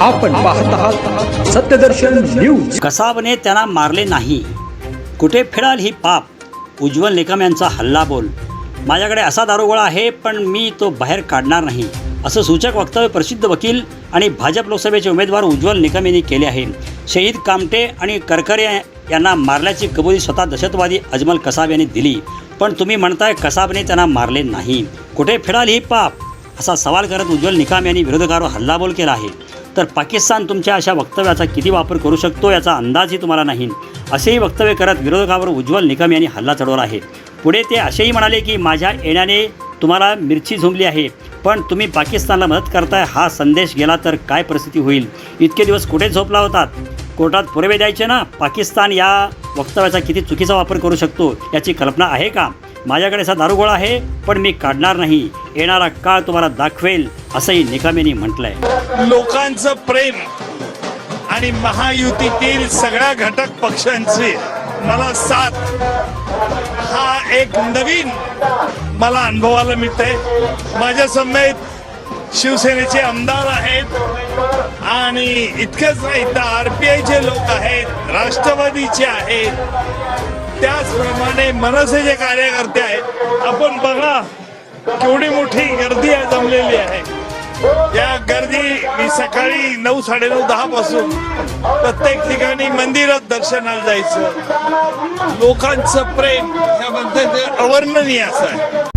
आपण पाहत आहात सत्यदर्शन न्यूज. कसाबने त्यांना मारले नाही. कुठे फिराल ही पाप? उज्ज्वल निकम यांचा हल्ला बोल माझ्याकडे असा दारुगोळा आहे पण मी तो बाहेर काढणार नाही. असं सूचक वक्तव्य प्रसिद्ध वकील आणि भाजप लोकसभेचे उमेदवार उज्ज्वल निकम यांनी केले आहे. शहीद कामटे आणि करकरे यांना मारल्याची कबुली स्वतः दहशतवादी अजमल कसाब यांनी दिली. पण तुम्ही म्हणताय कसाबने त्यांना मारले नाही. कुठे फिराल ही पाप? असा सवाल करत उज्ज्वल निकाम यांनी विरोधकावर हल्लाबोल केला आहे. तर पाकिस्तान तुमच्या अशा वक्तव्याचा किती वापर करू शकतो याचा अंदाजही तुम्हाला नाही. असेही वक्तव्य करत विरोधकावर उज्ज्वल निकम यांनी हल्ला चढवला आहे. पुढे ते असेही म्हणाले की माझ्या येण्याने तुम्हाला मिरची झोंबली आहे पण तुम्ही पाकिस्तानला मदत करताय हा संदेश गेला तर काय परिस्थिती होईल? इतके दिवस कुठे झोपला होतात कोर्टात पुरावे द्यायचे ना? पाकिस्तान या वक्तव्याचा किती चुकीचा वापर करू शकतो याची कल्पना आहे का? माझ्याकडे असा दारुगोळा आहे पण मी काढणार नाही. येणारा काळ तुम्हाला दाखवेल असंही निकम म्हटलंय. लोकांचं प्रेम आणि महायुतीतील सगळ्या घटक पक्षांची मला साथ. हा एक नवीन मला अनुभवाला मिळते माझ्या समेत शिवसेनेचे आमदार आहेत आणि इतकंच नाही तर आयचे लोक आहेत राष्ट्रवादीचे आहेत. त्याचप्रमाणे मनसेचे कार्यकर्ते आहेत आपण बघा केवढी मोठी गर्दी आहे जमलेली आहे. या गर्दी मी सकाळी नऊ साडेनऊ दहा पासून प्रत्येक ठिकाणी मंदिरात दर्शनाला जायचं. लोकांचं प्रेम याबद्दल अवर्णनीय असं आहे.